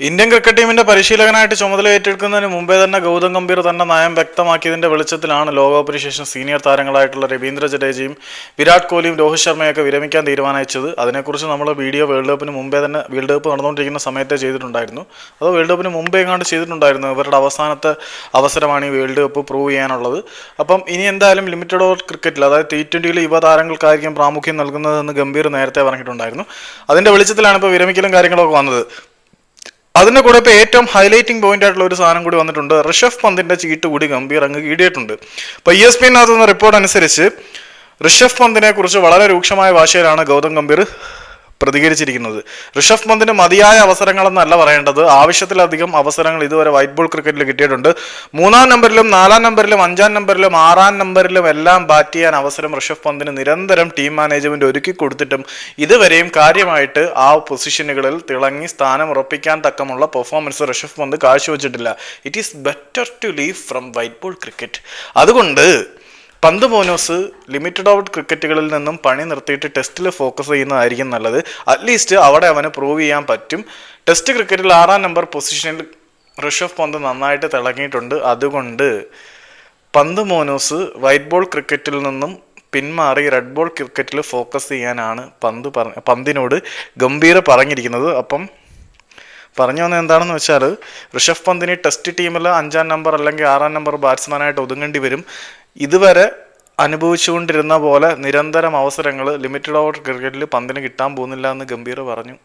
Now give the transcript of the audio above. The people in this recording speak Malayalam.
ഇന്ത്യൻ ക്രിക്കറ്റ് ടീമിന്റെ പരിശീലകനായിട്ട് ചുമതല ഏറ്റെടുക്കുന്നതിന് മുമ്പേ തന്നെ ഗൗതം ഗംഭീർ തന്നെ നയം വ്യക്തമാക്കിയതിന്റെ വെളിച്ചത്തിലാണ് ലോകകപ്പിന് ശേഷം സീനിയർ താരങ്ങളായിട്ടുള്ള രവീന്ദ്ര ജഡേജയും വിരാട് കോഹ്ലിയും രോഹിത് ശർമ്മയൊക്കെ വിരമിക്കാൻ തീരുമാനിച്ചത്. അതിനെക്കുറിച്ച് നമ്മൾ വീഡിയോ വേൾഡ് കപ്പിന് മുമ്പേ തന്നെ വേൾഡ് കപ്പ് നടന്നുകൊണ്ടിരിക്കുന്ന സമയത്തെ ചെയ്തിട്ടുണ്ടായിരുന്നു. അത് വേൾഡ് കപ്പിന് മുമ്പേ എങ്ങാണ്ട് ചെയ്തിട്ടുണ്ടായിരുന്നു? ഇവരുടെ അവസാനത്തെ അവസരമാണ് ഈ വേൾഡ് കപ്പ് പ്രൂവ് ചെയ്യാനുള്ളത്. അപ്പം ഇനി എന്തായാലും ലിമിറ്റഡ് ഓവർ ക്രിക്കറ്റിൽ അതായത് ടി ട്വന്റിയിൽ യുവ താരങ്ങൾക്കായിരിക്കും പ്രാമുഖ്യം നൽകുന്നതെന്ന് ഗംഭീർ നേരത്തെ പറഞ്ഞിട്ടുണ്ടായിരുന്നു. അതിന്റെ വെളിച്ചത്തിലാണ് ഇപ്പോൾ വിരമിക്കലും കാര്യങ്ങളൊക്കെ വന്നത്. അതിന്റെ കൂടെ ഇപ്പോൾ ഏറ്റവും ഹൈലൈറ്റിംഗ് പോയിന്റ് ആയിട്ടുള്ള ഒരു സാധനം കൂടി വന്നിട്ടുണ്ട്. ഋഷഭ് പന്തിന്റെ ചീട്ട് കൂടി ഗംഭീർ അങ്ങ് കീടിയിട്ടുണ്ട്. ഇപ്പോൾ ഇ എസ് പി റിപ്പോർട്ട് അനുസരിച്ച് ഋഷഭ് പന്തിനെ കുറിച്ച് വളരെ രൂക്ഷമായ ഭാഷയിലാണ് ഗൗതം ഗംഭീർ പ്രതികരിച്ചിരിക്കുന്നത്. ഋഷഭ് പന്തിന് മതിയായ അവസരങ്ങളെന്നല്ല പറയേണ്ടത്. ആവശ്യത്തിലധികം അവസരങ്ങൾ ഇതുവരെ വൈറ്റ് ബോൾ ക്രിക്കറ്റിൽ കിട്ടിയിട്ടുണ്ട്. മൂന്നാം നമ്പറിലും നാലാം നമ്പറിലും അഞ്ചാം നമ്പറിലും ആറാം നമ്പറിലും എല്ലാം ബാറ്റ് ചെയ്യാൻ അവസരം ഋഷഭ് പന്തിന് നിരന്തരം ടീം മാനേജ്മെന്റ് ഒരുക്കി കൊടുത്തിട്ടും ഇതുവരെയും കാര്യമായിട്ട് ആ പൊസിഷനുകളിൽ തിളങ്ങി സ്ഥാനം ഉറപ്പിക്കാൻ തക്കമുള്ള performance Rishabh Pant കാഴ്ചവെച്ചിട്ടില്ല. It is better to leave from white ball cricket അതുകൊണ്ട് പന്ത് മോനോസ് ലിമിറ്റഡ് ഔട്ട് ക്രിക്കറ്റുകളിൽ നിന്നും പണി നിർത്തിയിട്ട് ടെസ്റ്റിൽ ഫോക്കസ് ചെയ്യുന്നതായിരിക്കും നല്ലത്. അറ്റ്ലീസ്റ്റ് അവിടെ അവന് പ്രൂവ് ചെയ്യാൻ പറ്റും. ടെസ്റ്റ് ക്രിക്കറ്റിൽ ആറാം നമ്പർ പൊസിഷനിൽ ഋഷഭ് പന്ത് നന്നായിട്ട് തിളങ്ങിയിട്ടുണ്ട്. അതുകൊണ്ട് പന്ത് മോനോസ് വൈറ്റ് ബോൾ ക്രിക്കറ്റിൽ നിന്നും പിന്മാറി റെഡ് ബോൾ ക്രിക്കറ്റിൽ ഫോക്കസ് ചെയ്യാനാണ് പന്ത് പറഞ്ഞ പന്തിനോട് ഗംഭീര പറഞ്ഞിരിക്കുന്നത്. അപ്പം പറഞ്ഞു വന്നത് എന്താണെന്ന് വെച്ചാൽ ഋഷഭ് പന്തിന് ടെസ്റ്റ് ടീമിൽ അഞ്ചാം നമ്പർ അല്ലെങ്കിൽ ആറാം നമ്പർ ബാറ്റ്സ്മാനായിട്ട് ഒതുങ്ങേണ്ടി വരും. ഇതുവരെ അനുഭവിച്ചുകൊണ്ടിരുന്ന പോലെ നിരന്തരം അവസരങ്ങൾ ലിമിറ്റഡ് ഓവർ ക്രിക്കറ്റിൽ പന്തിന് കിട്ടാൻ പോകുന്നില്ല എന്ന് ഗംഭീർ പറഞ്ഞു.